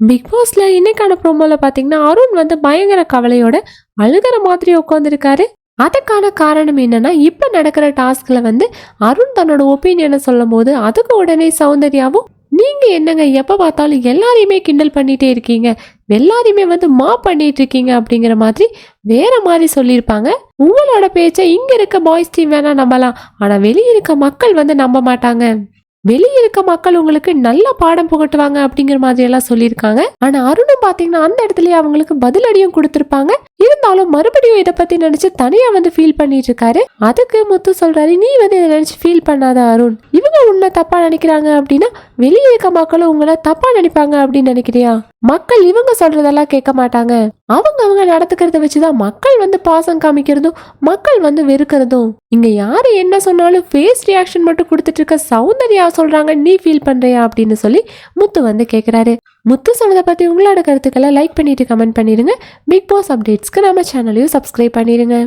Big பாஸ்ல இன்னைக்கான ப்ரோமோல பாத்தீங்கன்னா அருண் வந்து பயங்கர கவலையோட அழுகிற மாதிரி உட்காந்துருக்காரு அதுக்கான காரணம் என்னன்னா இப்ப நடக்கிற டாஸ்க்ல வந்து அருண் தன்னோட ஒப்பீனியனை சொல்லும் போது அதுக்கு உடனே சௌந்தர்யாவும் நீங்க என்னங்க எப்ப பார்த்தாலும் எல்லாரையுமே கிண்டல் பண்ணிட்டே இருக்கீங்க. எல்லாரையுமே வந்து மா பண்ணிட்டு இருக்கீங்க அப்படிங்கிற மாதிரி வேற மாதிரி சொல்லியிருப்பாங்க. உங்களோட பேச்சை இங்க இருக்க பாய்ஸ் டீம் வேணா நம்பலாம். ஆனா வெளியே இருக்க மக்கள் வந்து நம்ப மாட்டாங்க. வெளியே இருக்க மக்கள் உங்களுக்கு நல்ல பாடம் புகட்டுவாங்க அப்படிங்கிற மாதிரி எல்லாம் சொல்லியிருக்காங்க. ஆனா அருணும் பாத்தீங்கன்னா அந்த இடத்துலயே அவங்களுக்கு பதிலடியும் கொடுத்திருப்பாங்க. இருந்தாலும் மறுபடியும் இதை பத்தி நினைச்சு தனியா வந்து ஃபீல் பண்ணிட்டு இருக்காரு. அதுக்கு முத்து சொல்றாரு நீ வந்து இதை நினைச்சு ஃபீல் பண்ணாத அருண். இவங்க உன்னை தப்பா நினைக்கிறாங்க அப்படின்னா வெளியே இருக்க மக்களும் உங்களை தப்பா நினைப்பாங்க அப்படின்னு நினைக்கிறியா? மக்கள் இவங்க சொல்றதெல்லாம் கேட்க மாட்டாங்க. அவங்க அவங்க நடத்துக்கிறத வச்சுதான் மக்கள் வந்து பாசம் காமிக்கிறதும் மக்கள் வந்து வெறுக்கிறதும். இங்க யாரு என்ன சொன்னாலும் ஃபேஸ் ரியாக்ஷன் மட்டும் கொடுத்துட்டு இருக்க சௌந்தர்யா சொல்றாங்க நீ ஃபீல் பண்றியா? அப்படின்னு சொல்லி முத்து வந்து கேக்குறாரு. முத்து சொன்னதை பற்றி உங்களோட கருத்துக்களை லைக் பண்ணிவிட்டு கமெண்ட் பண்ணிடுங்க பிக் பாஸ் அப்டேட்ஸ்க்கு நம்ம சேனலையும் சப்ஸ்கிரைப் பண்ணிடுங்க